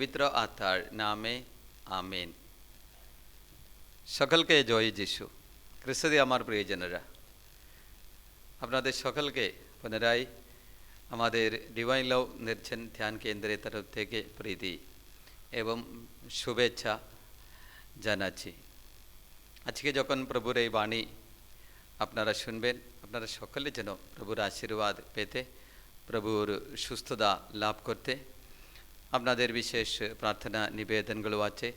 পবিত্র আত্মার নামে আমিন। সকলকে জয় যিশু। খ্রিস্টদি আমার প্রিয়জনেরা, আপনাদের সকলকে পুনরায় আমাদের ডিভাইন লাভ নির্জন ধ্যান কেন্দ্রের তরফ থেকে প্রীতি এবং শুভেচ্ছা জানাচ্ছি। আজকে যখন প্রভুর এই বাণী আপনারা শুনবেন, আপনারা সকলে যেন প্রভুর আশীর্বাদ পেতে, প্রভুর সুস্থতা লাভ করতে আপনাদের বিশেষ প্রার্থনা, নিবেদনগুলো আছে।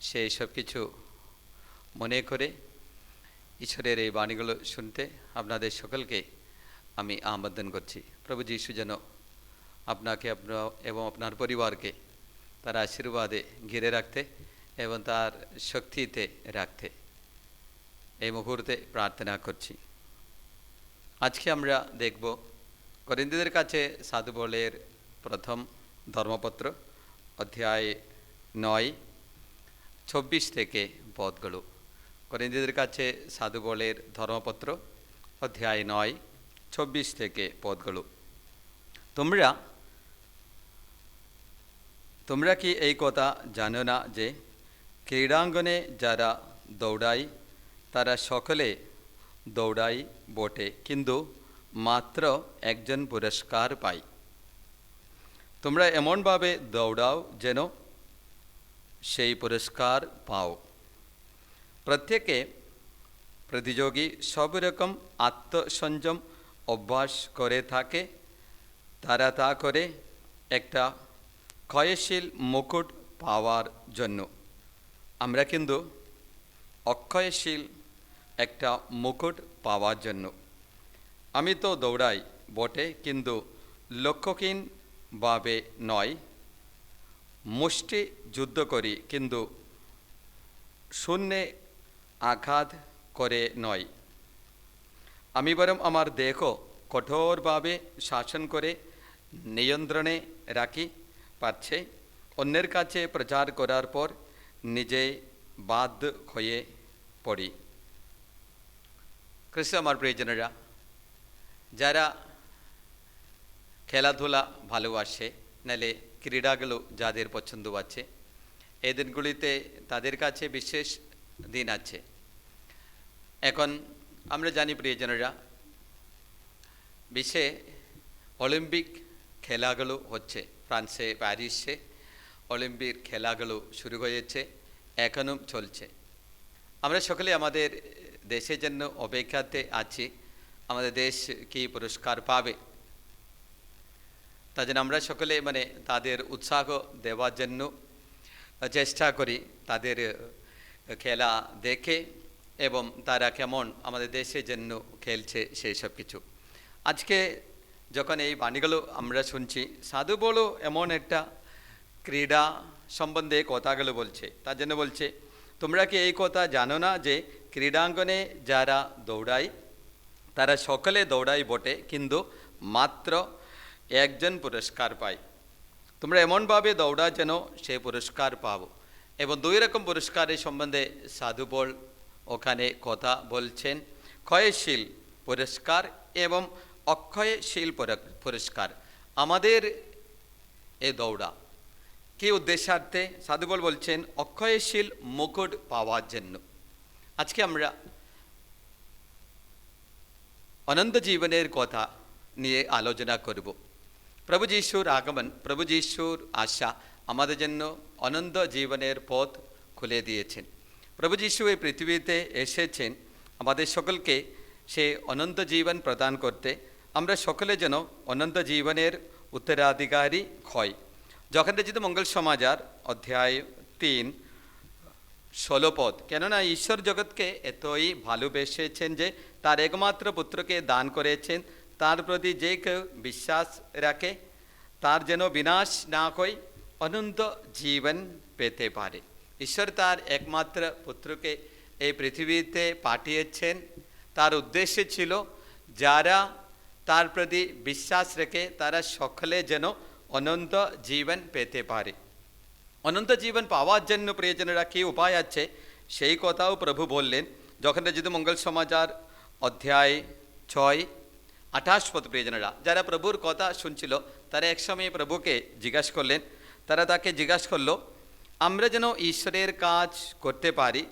সেই সব কিছু মনে করে ঈশ্বরের এই বাণীগুলো শুনতে আপনাদের সকলকে আমি আমন্ত্রণ করছি। প্রভু যিশু যেন আপনাকে আপনার এবং আপনার পরিবারকে তার আশীর্বাদে ঘিরে রাখতে এবং তার শক্তিতে রাখতে। এই মুহূর্তে প্রার্থনা করছি। আজকে আমরা দেখব করিন্দীদের কাছে সাধু বলের প্রথম ধর্মপত্র, অধ্যায় নয়, চব্বিশ থেকে পদগুলো করিন্দীদের কাছে সাধু বলের ধর্মপত্র, অধ্যায় নয়, চব্বিশ থেকে পদগুলো তোমরা তোমরা কি এই কথা জানো না যে, ক্রীড়াঙ্গনে যারা দৌড়ায়, তারা সকলে দৌড়াই বটে, কিন্তু মাত্র একজন পুরস্কার পায়। তোমরা এমনভাবে দৌড়াও যেন সেই পুরস্কার পাও। প্রত্যেকে প্রতিযোগী সব রকম আত্মসংযম অভ্যাস করে থাকে। তারা তা করে একটা ক্ষয়শীল মুকুট পাওয়ার জন্য। আমরা কিন্তু অক্ষয়শীল একটা মুকুট পাওয়ার জন্য। আমি তো দৌড়াই বটে, কিন্তু লক্ষ্যহীনভাবে নয়। মুষ্টি যুদ্ধ করি, কিন্তু শূন্যে আঘাত করে নয়। আমি বরং আমার দেহ কঠোরভাবে শাসন করে, নিয়ন্ত্রণে রাখি, পারছে অন্যের কাছে প্রচার করার পর নিজে বাধ্য হয়ে পড়ি। খ্রিস্ট আমার প্রিয়জনেরা যারা খেলাধুলা ভালোবাসে নালে ক্রীড়াগুলো যাদের পছন্দ আছে এই দিনগুলিতে তাদের কাছে বিশেষ দিন আছে। এখন আমরা জানি, প্রিয়জনেরা, বিশ্বে অলিম্পিক খেলাগুলো হচ্ছে, ফ্রান্সে, প্যারিসে অলিম্পিক খেলাগুলো শুরু হয়েছে, এখনও চলছে। আমরা সকলে আমাদের দেশের জন্য অপেক্ষাতে আছি, আমাদের দেশ কি পুরস্কার পাবে? তার জন্য আমরা সকলে মানে তাদের উৎসাহ দেওয়ার জন্য চেষ্টা করি তাদের খেলা দেখে এবং তারা কেমন আমাদের দেশের জন্য খেলছে সেই সব কিছু। আজকে যখন এই বাণীগুলো আমরা শুনছি, সাধু বলো এমন একটা ক্রীড়া সম্বন্ধে কথাগুলো বলছে। তার জন্য বলছে, তোমরা কি এই কথা জানো না যে ক্রীড়াঙ্গনে যারা দৌড়ায়, তারা সকলে দৌড়াই বটে, কিন্তু মাত্র একজন পুরস্কার পায়। তোমরা এমনভাবে দৌড়া যেন সে পুরস্কার পাবো এবং দুই রকম পুরস্কারের সম্বন্ধে সাধু বল ওখানে কথা বলছেন, ক্ষয়শীল পুরস্কার এবং অক্ষয়শীল পুরস্কার। আমাদের এ দৌড়া কি উদ্দেশ্যার্থে? সাধুবল বলছেন, অক্ষয়শীল মুকুট পাওয়ার জন্য। আজকে আমরা অনন্ত জীবনের কথা নিয়ে আলোচনা করব। প্রভু যিশুর আগমন প্রভু যিশুর আশা আমাদের জন্য অনন্ত জীবনের পথ খুলে দিয়েছেন প্রভু যিশু এই পৃথিবীতে এসেছেন আমাদের সকলকে সে অনন্ত জীবন প্রদান করতে আমরা সকলে যেন অনন্ত জীবনের উত্তরাধিকারী হয় যখন রচিত মঙ্গল সমাজার অধ্যায় তিন ষোলো পদ কেননা ঈশ্বর জগৎকে এতই ভালোবেসেছেন যে তার একমাত্র পুত্রকে দান করেছেন তার প্রতি যে কেউ বিশ্বাস রাখে, তার যেন বিনাশ না হয়, অনন্ত জীবন পেতে পারে। ঈশ্বর তার একমাত্র পুত্রকে এই পৃথিবীতে পাঠিয়েছেন। তার উদ্দেশ্য ছিল, যারা তার প্রতি বিশ্বাস রেখে, তারা সকলে যেন অনন্ত জীবন পেতে পারে। অনন্ত জীবন পাওয়ার জন্য প্রিয়জনেরা কী উপায় আছে? সেই কথাও প্রভু বললেন। যখন রচিত মঙ্গল সমাচার অধ্যায় ছয় আঠাশ পদ প্রিয়জনেরা, যারা প্রভুর কথা শুনছিল, তারা একসময় প্রভুকে জিজ্ঞাসা করলেন। তারা তাকে জিজ্ঞাসা করল, আমরা যেন ঈশ্বরের কাজ করতে পারি,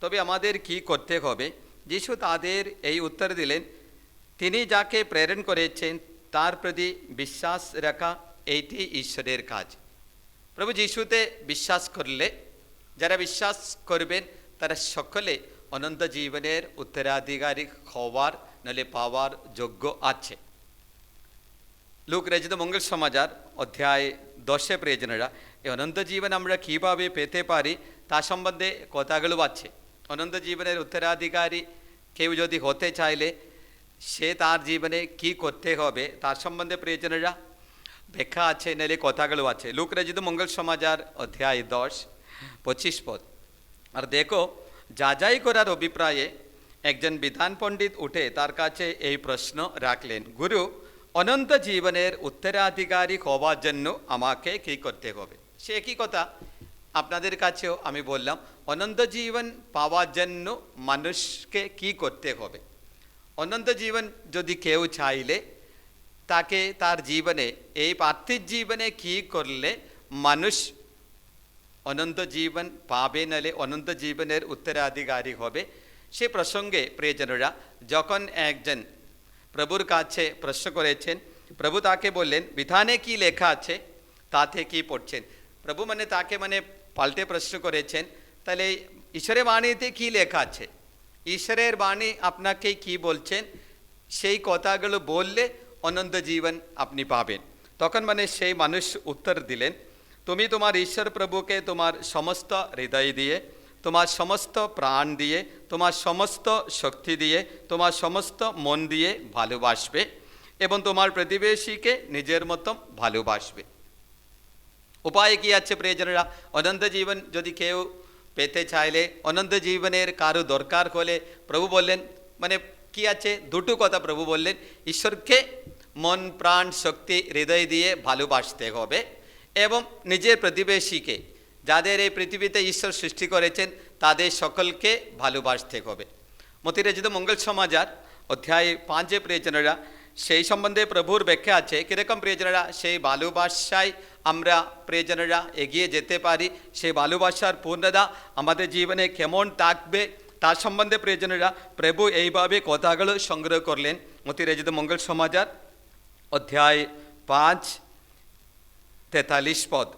তবে আমাদের কি করতে হবে? যিশু তাদের এই উত্তর দিলেন, তিনি যাকে প্রেরণ করেছেন, তার প্রতি বিশ্বাস রাখা, এইটি ঈশ্বরের কাজ। প্রভু যিশুতে বিশ্বাস করলে, যারা বিশ্বাস করবেন, তারা সকলে অনন্ত জীবনের উত্তরাধিকারী হওয়ার নলে পাওয়ার যোগ্য আছে লুক রচিত মঙ্গল সমাচার অধ্যায় দশে প্রয়োজনেরা এই অনন্ত জীবন আমরা কীভাবে পেতে পারি তা সম্বন্ধে কথাগুলো আছে অনন্ত জীবনের উত্তরাধিকারী কেউ যদি হতে চাইলে সে তার জীবনে কি করতে হবে তার সম্বন্ধে প্রয়োজনেরা ব্যাখ্যা আছে নাহলে কথাগুলো আছে লুক রচিত মঙ্গল সমাচার অধ্যায় দশ পঁচিশ পদ আর দেখো যাচাই করার অভিপ্রায়ে একজন বিধান পণ্ডিত উঠে তার কাছে এই প্রশ্ন রাখলেন, গুরু, অনন্ত জীবনের উত্তরাধিকারী হওয়ার জন্য আমাকে কী করতে হবে? সে একই কথা আপনাদের কাছেও আমি বললাম, অনন্ত জীবন পাওয়ার জন্য মানুষকে কি করতে হবে? অনন্ত জীবন যদি কেউ চাইলে, তাকে তার জীবনে, এই পার্থিব জীবনে কি করলে মানুষ অনন্ত জীবন পাবে নালে অনন্ত জীবনের উত্তরাধিকারী হবে? সে প্রসঙ্গে প্রিয়জনরা যখন একজন প্রভুর কাছে প্রশ্ন করেছেন প্রভু তাকে বললেন বিধানে কি লেখা আছে তাতে কি পড়ছেন প্রভু মানে তাকে মানে পাল্টে প্রশ্ন করেছেন তাহলে ঈশ্বরের বাণীতে কি লেখা আছে ঈশ্বরের বাণী আপনাকে কি বলছেন সেই কথাগুলো বললে অনন্ত জীবন আপনি পাবেন তখন মানে সেই মানুষ উত্তর দিলেন তুমি তোমার ঈশ্বর প্রভুকে তোমার সমস্ত হৃদয় দিয়ে তোমার সমস্ত প্রাণ দিয়ে, তোমার সমস্ত শক্তি দিয়ে, তোমার সমস্ত মন দিয়ে ভালোবাসবে এবং তোমার প্রতিবেশীকে নিজের মতো ভালোবাসবে। উপায় কি আছে প্রিয়জনেরা? অনন্ত জীবন যদি কেউ পেতে চাইলে, অনন্ত জীবনের কারও দরকার হলে প্রভু বললেন মানে কি আছে? দুটো কথা প্রভু বললেন। ঈশ্বরকে মন, প্রাণ, শক্তি, হৃদয় দিয়ে ভালোবাসতে হবে এবং নিজের প্রতিবেশীকে যাদের এই পৃথিবীতে ঈশ্বর সৃষ্টি করেছেন, তাদের সকলকে ভালোবাসতে হবে। মতিরাজিত মঙ্গল সমাজার অধ্যায় পাঁচে প্রিয়জনেরা, সেই সম্বন্ধে প্রভুর ব্যাখ্যা আছে। কীরকম প্রিয়জনেরা, সেই ভালোবাসায় আমরা প্রিয়জনেরা এগিয়ে যেতে পারি। সেই ভালোবাসার পূর্ণতা আমাদের জীবনে কেমন থাকবে, তার সম্বন্ধে প্রিয়জনেরা প্রভু এইভাবে কথাগুলো সংগ্রহ করলেন। মতিরাজিত মঙ্গল সমাজার অধ্যায় পাঁচ, তেতাল্লিশ পদ।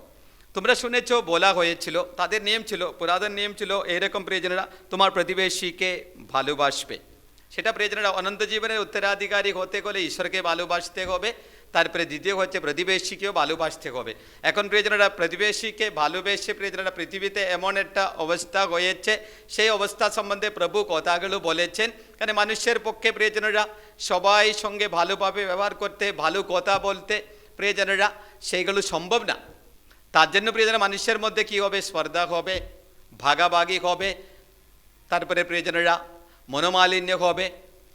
তোমরা শুনেছ, বলা হয়েছিল, তাদের নিয়ম ছিল, পুরাতন নিয়ম ছিল, এরকম প্রিয়জনেরা তোমার প্রতিবেশীকে ভালোবাসবে। সেটা প্রিয়জনেরা অনন্ত জীবনের উত্তরাধিকারী হতে গেলে ঈশ্বরকে ভালোবাসতে হবে, তারপরে দ্বিতীয় হচ্ছে প্রতিবেশীকেও ভালোবাসতে হবে। এখন প্রিয়জনেরা প্রতিবেশীকে ভালোবেসে প্রিয়জনেরা পৃথিবীতে এমন একটা অবস্থা হয়েছে, সেই অবস্থা সম্বন্ধে প্রভু কথাগুলো বলেছেন। কারণ মানুষের পক্ষে প্রিয়জনেরা সবাই সঙ্গে ভালোভাবে ব্যবহার করতে, ভালো কথা বলতে, প্রিয়জনেরা সেইগুলো সম্ভব না। তার জন্য প্রিয়জনের মানুষের মধ্যে কি হবে? স্পর্ধা হবে, ভাগাভাগি হবে, তারপরে প্রিয়জনেরা মনোমালিন্য হবে,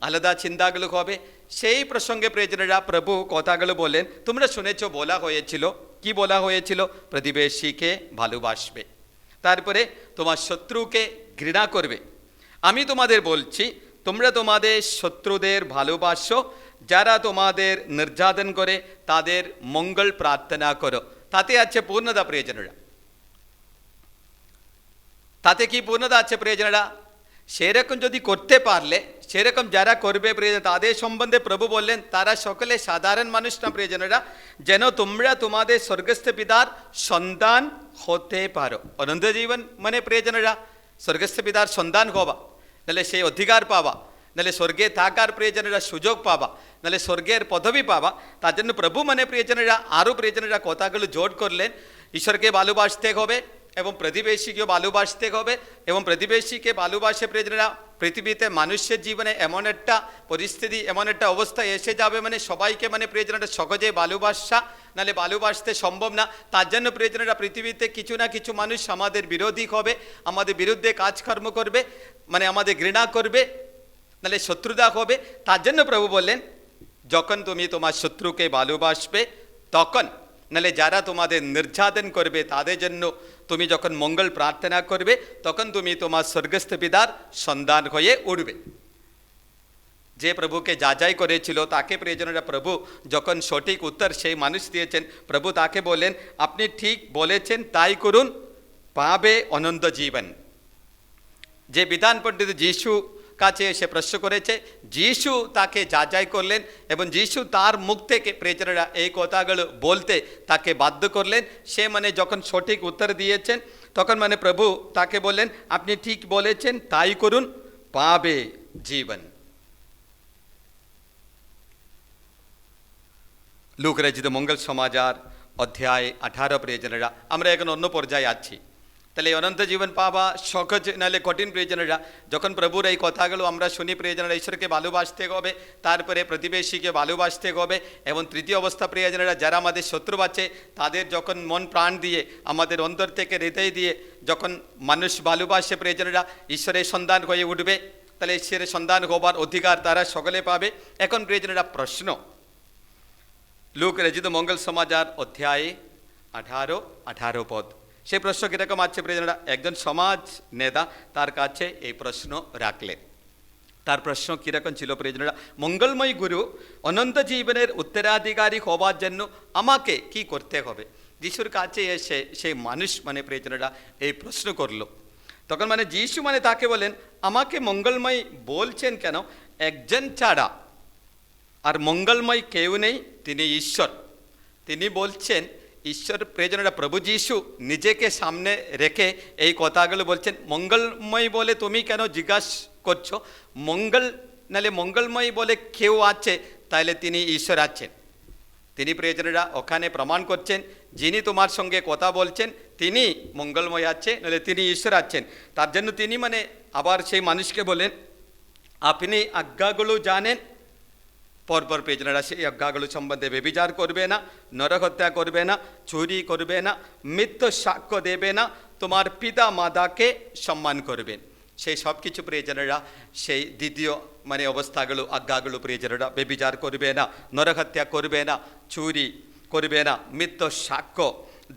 আলাদা চিন্তাগুলো হবে। সেই প্রসঙ্গে প্রিয়জনেরা প্রভু কথাগুলো বলেন, তোমরা শুনেছ, বলা হয়েছিল। কি বলা হয়েছিল? প্রতিবেশীকে ভালোবাসবে, তারপরে তোমার শত্রুকে ঘৃণা করবে। আমি তোমাদের বলছি, তোমরা তোমাদের শত্রুদের ভালোবাসো, যারা তোমাদের নির্যাতন করে, তাদের মঙ্গল প্রার্থনা করো। তাতে আছে পূর্ণতা প্রিয়জনেরা তাতে কি পূর্ণতা আছে প্রিয়জনেরা সেরকম যদি করতে পারলে সেরকম যারা করবে প্রিয়জন তাদের সম্বন্ধে প্রভু বললেন তারা সকলে সাধারণ মানুষ না প্রিয়জনেরা যেন তোমরা তোমাদের স্বর্গস্থ পিতার সন্তান হতে পারো অনন্ত জীবন মানে প্রিয়জনেরা স্বর্গস্থ পিতার সন্তান হবা নাহলে সেই অধিকার পাওয়া নাহলে স্বর্গে থাকার প্রিয়জনেরা সুযোগ পাবা নাহলে স্বর্গের পদবি পাবা তার জন্য প্রভু মানে প্রিয়জনেরা আরও প্রিয়জনেরা কথাগুলো জোট করলেন ঈশ্বরকে ভালোবাসতে হবে এবং প্রতিবেশীকেও ভালোবাসতে হবে এবং প্রতিবেশীকে ভালোবাসে প্রিয়জনেরা পৃথিবীতে মানুষের জীবনে এমন একটা পরিস্থিতি এমন একটা অবস্থা এসে যাবে মানে সবাইকে মানে প্রিয়জনেরা সহজে ভালোবাসা নাহলে ভালোবাসতে সম্ভব না তার জন্য প্রিয়জনেরা পৃথিবীতে কিছু না কিছু মানুষ আমাদের বিরোধী হবে আমাদের বিরুদ্ধে কাজকর্ম করবে মানে আমাদের ঘৃণা করবে নাহলে শত্রুতা হবে তার জন্য প্রভু বললেন যখন তুমি তোমার শত্রুকে ভালোবাসবে তখন নাহলে যারা তোমাদের নির্যাতন করবে তাদের জন্য তুমি যখন মঙ্গল প্রার্থনা করবে তখন তুমি তোমার স্বর্গস্থ পিতার সন্ধান হয়ে উঠবে যে প্রভুকে যাচাই করেছিল তাকে প্রিয়জনেরা প্রভু যখন সঠিক উত্তর সেই মানুষ দিয়েছেন প্রভু তাকে বলেন আপনি ঠিক বলেছেন তাই করুন পাবে অনন্ত জীবন যে বিধান পণ্ডিত যিশু কাছে এসে প্রশ্ন করেছে, যিশু তাকে যাচাই করলেন এবং যিশু তার মুখ থেকে প্রেজনেরা এই কথাগুলো বলতে তাকে বাধ্য করলেন। সে মানে যখন সঠিক উত্তর দিয়েছেন, তখন মানে প্রভু তাকে বললেন, আপনি ঠিক বলেছেন, তাই করুন, পাবে জীবন। লুক রচিত মঙ্গল সমাচার, অধ্যায় আঠারো প্রিয়জনেরা আমরা এখন অন্য পর্যায়ে আছি। তাহলে অনন্ত জীবন পাওয়া সহজ নাহলে কঠিন প্রিয়জনেরা। যখন প্রভুর এই কথাগুলো আমরা শুনি, প্রিয়জনেরা, ঈশ্বরকে ভালোবাসতে হবে, তারপরে প্রতিবেশীকে ভালোবাসতে হবে এবং তৃতীয় অবস্থা প্রিয়জনেরা, যারা আমাদের শত্রু আছে, তাদের যখন মন প্রাণ দিয়ে, আমাদের অন্তর থেকে হৃদয় দিয়ে যখন মানুষ ভালোবাসে প্রিয়জনেরা, ঈশ্বরের সন্ধান হয়ে উঠবে। তাহলে ঈশ্বরের সন্ধান হবার অধিকার তারা সকলে পাবে। এখন প্রিয়জনেরা, প্রশ্ন। লুক, রচিত মঙ্গল সমাজার অধ্যায়ে আঠারো আঠারো পদ। সেই প্রশ্ন কীরকম আছে প্রিয়জনেরা? একজন সমাজ নেতা তার কাছে এই প্রশ্ন রাখলেন তার প্রশ্ন কীরকম ছিল প্রিয়জনেরা? মঙ্গলময় গুরু, অনন্ত জীবনের উত্তরাধিকারী হবার জন্য আমাকে কি করতে হবে? যিশুর কাছে এসে সেই মানুষ মানে প্রিয়জনেরা এই প্রশ্ন করল। তখন মানে যিশু মানে তাকে বলেন, আমাকে মঙ্গলময় বলছেন কেন? একজন ছাড়া। আর মঙ্গলময় কেউ নেই, তিনি ঈশ্বর। তিনি বলছেন ঈশ্বর প্রয়োজনটা প্রভু যিশু নিজেকে সামনে রেখে এই কথাগুলো বলছেন মঙ্গলময় বলে তুমি কেন জিজ্ঞাসা করছ মঙ্গল নালে মঙ্গলময় বলে কেউ আছে তাহলে তিনি ঈশ্বর আছেন তিনি প্রয়োজনেরা ওখানে প্রমাণ করছেন যিনি তোমার সঙ্গে কথা বলছেন তিনি মঙ্গলময় আছে নাহলে তিনি ঈশ্বর আছেন তার জন্য তিনি মানে আবার সেই মানুষকে বলেন আপনি আজ্ঞাগুলো জানেন পরপর পেজনারা সেই আজ্ঞাগুলো সম্বন্ধে বেবিচার করবে না, নরহত্যা করবে না, চুরি করবে না মিথ্য সাক্ষ্য দেবে না, তোমার পিতা মাতাকে সম্মান করবেন সেই সব কিছু প্রিয়জনেরা সেই দ্বিতীয় মানে অবস্থাগুলো, আজ্ঞাগুলো প্রিয়জনেরা বেবিচার করবে না, নরহত্যা করবে না, চুরি করবে না মিথ্য সাক্ষ্য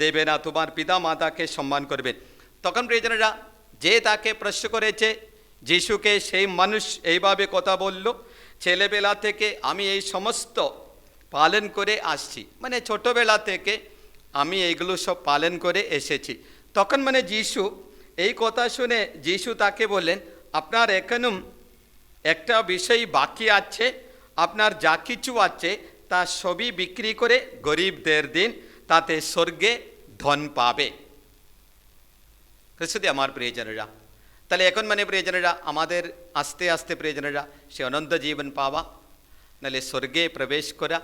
দেবে না, তোমার পিতা মাতাকে সম্মান করবেন তখন প্রিয়জনেরা যে তাকে প্রশ্ন করেছে, যিশুকে সেই মানুষ এইভাবে কথা বলল ছেলেবেলা থেকে আমি এই সমস্ত পালন করে আসছি। মানে ছোটোবেলা থেকে আমি এইগুলো সব পালন করে এসেছি। তখন মানে যিশু, এই কথা শুনে যিশু তাকে বললেন, আপনার এখনও একটা বিষয় বাকি আছে, আপনার যা কিছু আছে তা সবই বিক্রি করে গরিবদের দিন, তাতে স্বর্গে ধন পাবে। আমার প্রিয়জনেরা তাহলে এখন মানে প্রিয়জনেরা আমাদের আস্তে আস্তে প্রিয়জনেরা সে অনন্ত জীবন পাওয়া নাহলে স্বর্গে প্রবেশ করা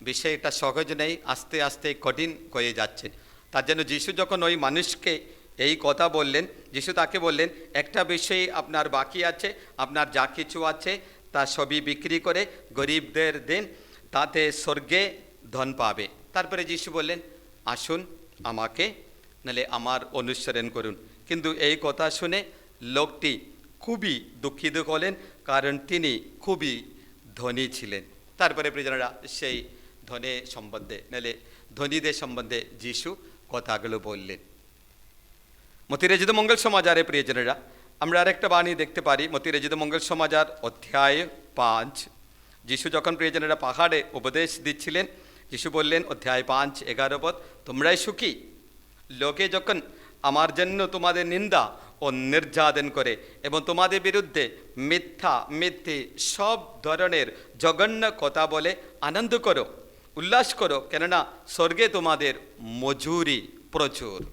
বিষয়টা সহজ নেই আস্তে আস্তে কঠিন হয়ে যাচ্ছে তার জন্য যিশু যখন ওই মানুষকে এই কথা বললেন যিশু তাকে বললেন একটা বিষয় আপনার বাকি আছে আপনার যা কিছু আছে তা সবই বিক্রি করে গরিবদের দিন তাতে স্বর্গে ধন পাবে তারপরে যিশু বললেন আসুন আমাকে নাহলে আমার অনুসরণ করুন কিন্তু এই কথা শুনে লোকটি খুবই দুঃখিত হলেন কারণ তিনি খুবই ধনী ছিলেন। তারপরে প্রিয়জনেরা সেই ধনে সম্বন্ধে, নাহলে ধনীদের সম্বন্ধে যিশু কথাগুলো বললেন। মতিরেজিত মঙ্গল সমাজারে প্রিয়জনেরা, আমরা আরেকটা বাণী দেখতে পারি। মতিরেজিত মঙ্গল সমাজার অধ্যায় পাঁচ। যিশু যখন প্রিয়জনেরা পাহাড়ে উপদেশ দিচ্ছিলেন, যিশু বললেন, অধ্যায় পাঁচ, এগারো পদ তোমরাই সুখী? লোকে যখন আমার জন্য তোমাদের নিন্দা ও নির্যাতন করে এবং তোমাদের বিরুদ্ধে মিথ্যা, মিথ্যে সব ধরনের জঘন্য কথা বলে আনন্দ করো, উল্লাস করো, কেননা স্বর্গে তোমাদের মজুরি প্রচুর।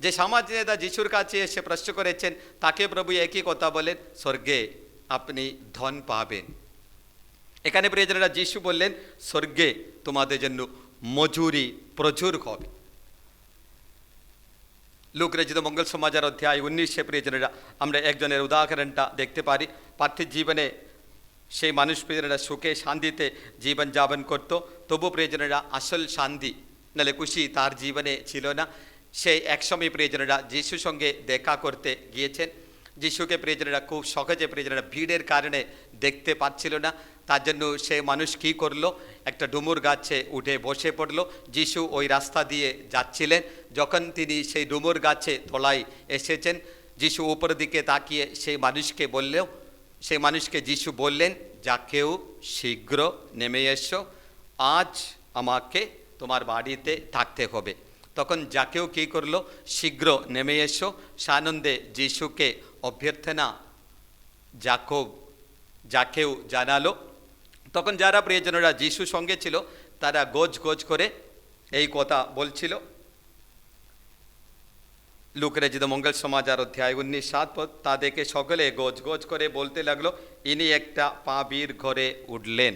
যে সমাজ নেতা যিশুর কাছে এসে প্রশ্ন করেছেন, তাকে প্রভু একই কথা বলেন, স্বর্গে আপনি ধন পাবেন। এখানে প্রিয়জনেরা যিশু বললেন, স্বর্গে তোমাদের জন্য মজুরি প্রচুর হবে। লোক রচিত মঙ্গল সমাজের অধ্যায় উনিশে প্রিয়জনেরা আমরা একজনের উদাহরণটা দেখতে পারি পার্থিব জীবনে সেই মানুষ প্রিয়জনেরা সুখে শান্তিতে জীবন যাপন করতো তবু প্রিয়জনেরা আসল শান্তি নাহলে খুশি তার জীবনে ছিল না সেই একসময় প্রিয়জনেরা যিশুর সঙ্গে দেখা করতে গিয়েছেন যিশুকে প্রিয়জনেরা খুব সহজে প্রিয়জনেরা ভিড়ের কারণে দেখতে পাচ্ছিল না। তার জন্য সে মানুষ কী করল? একটা ডুমুর গাছে উঠে বসে পড়ল। যিশু ওই রাস্তা দিয়ে যাচ্ছিলেন। যখন তিনি সেই ডুমুর গাছে তলায় এসেছেন, যিশু উপর দিকে তাকিয়ে সেই মানুষকে বললেও সেই মানুষকে যিশু বললেন যাকেও শীঘ্র নেমে এসো। আজ আমাকে তোমার বাড়িতে থাকতে হবে। তখন যাকেও কী করল? শীঘ্র নেমে এসো। সানন্দে যিশুকে অভ্যর্থনা, যাকব যাকেও জানালো। তখন যারা প্রিয়জনরা যিশু সঙ্গে ছিল, তারা গোজ গোজ করে এই কথা বলছিল। লুকরেজিত মঙ্গল সমাজ আর অধ্যায় উনিশ, সাত পদ তা দেখে সকলে গোজ গোজ করে বলতে লাগল, ইনি একটা পাবির ঘরে উঠলেন।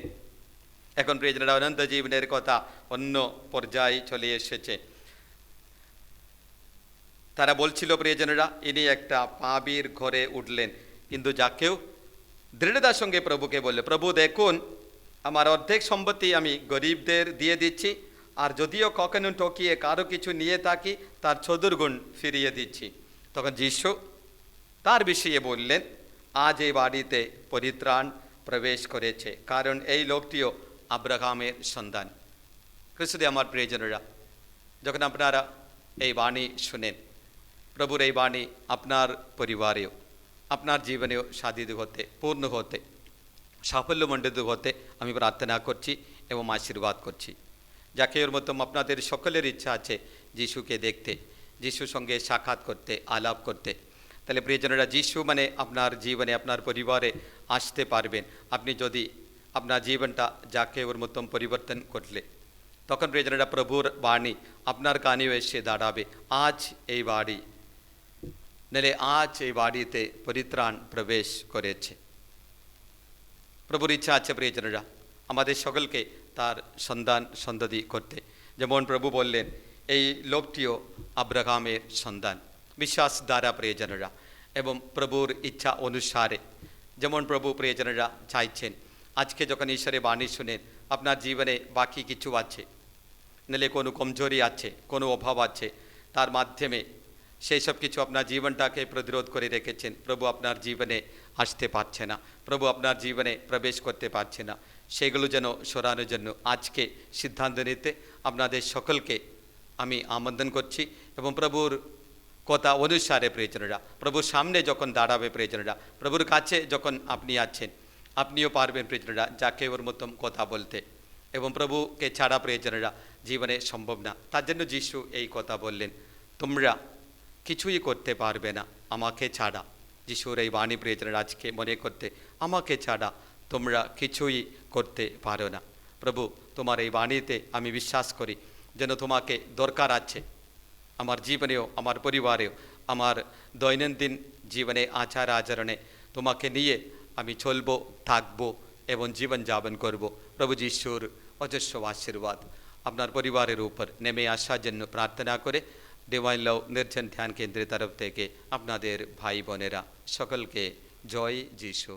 এখন প্রিয়জনরা অনন্ত জীবনের কথা অন্য পর্যায়ে চলে এসেছে। তারা বলছিল প্রিয়জনেরা, ইনি একটা পাবির ঘরে উঠলেন। কিন্তু যাকেও দৃঢ়তার সঙ্গে প্রভুকে বললে, প্রভু, দেখুন, আমার অর্ধেক সম্পত্তি আমি গরিবদের দিয়ে দিচ্ছি, আর যদিও কখনো টকিয়ে কারও কিছু নিয়ে থাকি, তার চতুর্গুণ ফিরিয়ে দিচ্ছি। তখন যিশু তার বিষয়ে বললেন, আজ এই বাড়িতে পরিত্রাণ প্রবেশ করেছে, কারণ এই লোকটিও আব্রাহামের সন্তান। ক্রিস্তুদে আমার প্রিয়জনেরা, যখন আপনারা এই বাণী শুনেন, প্রভুর এই বাণী আপনার পরিবারেও। আপনার জীবনেও সাধিত হতে, পূর্ণ হতে, সাফল্যমণ্ডিত হতে আমি প্রার্থনা করছি এবং আশীর্বাদ করছি। যাকে ওর মতন আপনাদের সকলের ইচ্ছা আছে যিশুকে দেখতে, যিশুর সঙ্গে সাক্ষাৎ করতে, আলাপ করতে। তাহলে প্রিয়জনেরা, যিশু মানে আপনার জীবনে আপনার পরিবারে আসতে পারবেন। আপনি যদি আপনার জীবনটা যাকে ওর মতন পরিবর্তন করলে, তখন প্রিয়জনেরা, প্রভুর বাণী আপনার কানেও এসে দাঁড়াবে। আজ এই বাড়ি নাহলে আজ এই বাড়িতে পরিত্রাণ প্রবেশ করেছে প্রভুর ইচ্ছা আছে প্রিয়জনেরা আমাদের সকলকে তার সন্ধান সন্ততি করতে যেমন প্রভু বললেন এই লোকটিও আব্রাহামের সন্তান বিশ্বাস দ্বারা প্রিয়জনেরা এবং প্রভুর ইচ্ছা অনুসারে যেমন প্রভু প্রিয়জনেরা চাইছেন আজকে যখন ঈশ্বরের বাণী শুনেন আপনার জীবনে বাকি কিছু আছে নাহলে কোনো কমজোরি আছে কোনো অভাব আছে তার মাধ্যমে সেই সব কিছু আপনার জীবনটাকে প্রতিরোধ করে রেখেছেন। প্রভু আপনার জীবনে আসতে পারছে না। প্রভু আপনার জীবনে প্রবেশ করতে পারছে না। সেগুলো যেন সরানোর জন্য আজকে সিদ্ধান্ত নিতে আপনাদের সকলকে আমি আমন্ত্রণ করছি এবং প্রভুর কথা অনুসারে প্রিয়জনেরা, প্রভুর সামনে যখন দাঁড়াবে প্রিয়জনেরা, প্রভুর কাছে যখন আপনি আছেন, আপনিও পারবেন প্রিয়জনেরা যাকে ওর মতন কথা বলতে। এবং প্রভুকে ছাড়া প্রিয়জনেরা জীবনে সম্ভব না। তার জন্য যিশু এই কথা বললেন, তোমরা কিছুই করতে পারবে না। আমাকে ছাড়া। যিশুর এই বাণী প্রিয়জনের আজকে মনে করতে, আমাকে ছাড়া তোমরা কিছুই করতে পারো না। প্রভু, তোমার এই বাণীতে আমি বিশ্বাস করি, যেন তোমাকে দরকার আছে। আমার জীবনেও, আমার পরিবারেও, আমার দৈনন্দিন জীবনে, আচার আচরণে তোমাকে নিয়ে আমি চলবো, থাকব এবং জীবন যাপন করব। প্রভু যিশুর অজস্র আশীর্বাদ আপনার পরিবারের উপর নেমে আসার জন্য প্রার্থনা করে ডিভাইন লাভ নির্জন ধ্যান কেন্দ্রের তরফ থেকে আপনাদের ভাই বোনেরা সকলকে জয় যিশু।